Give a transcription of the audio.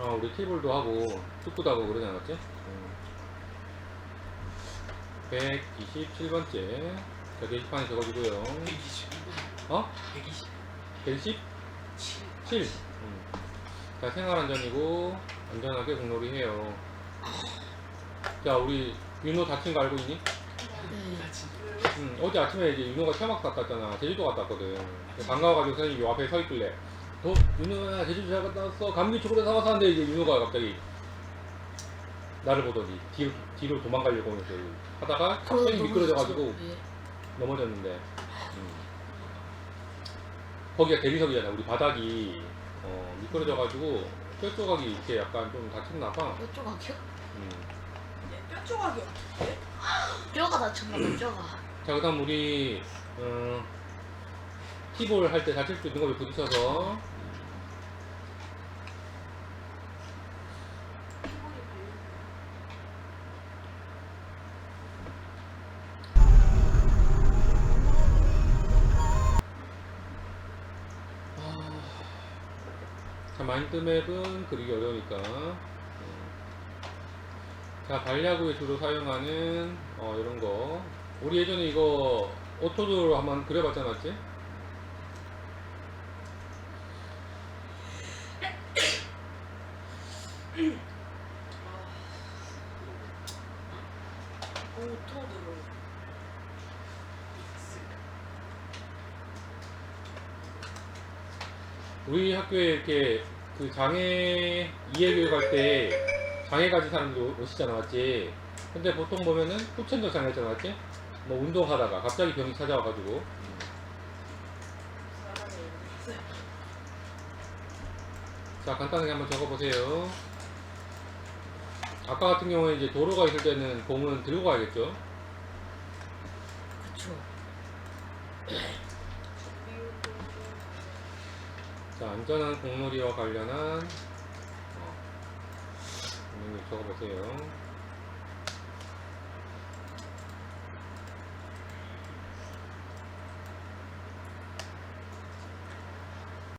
어, 우리 티볼도 하고 축구도 하고 그러지 않았지? 127번째 자 게시판에 적어주고요 120. 어? 120. 117 7. 음. 자 생활안전이고 안전하게 공놀이 해요 자 우리 윤호 다친 거 알고 있니? 네. 응, 어제 아침에 이제 윤호가 체막 갔다 왔잖아. 제주도 갔다 왔거든. 반가워가지고 선생님이 요 앞에 서 있길래, 너 윤호야 제주도 잘 갔다 왔어. 감기 초콜릿 사와서 하는데 이제 윤호가 갑자기 나를 보더니 뒤로 뒤로 도망가려고 하면서 하다가 갑자기 미끄러져가지고 예. 넘어졌는데. 음. 거기가 대리석이잖아. 우리 바닥이 어, 미끄러져가지고 뼈 조각이 이렇게 약간 좀 다쳤나 봐. 뼈 조각이요? 음. 뼈 조각이 어떻게? 뼈가 다쳤나 봐 뼈가 자, 그 다음 우리, 어, 키볼 할때 다칠 수 있는 거에 부딪혀서, 아, 자, 마인드맵은 그리기 어려우니까. 음. 자, 반야구에 주로 사용하는, 어, 이런 거. 우리 예전에 이거 오토도로 한번 그려봤지 않았지? 오토드로. 우리 학교에 이렇게 그 장애 이해교육 할 때 장애 가진 사람도 오시잖아, 맞지? 근데 보통 보면은 후천적 장애잖아, 맞지? 뭐 운동하다가 갑자기 병이 찾아와가지고. 자, 간단하게 한번 적어보세요. 아까 같은 경우에 이제 도로가 있을 때는 공은 들고 가야겠죠? 그쵸 자, 안전한 공놀이와 관련한 어, 음, 적어보세요.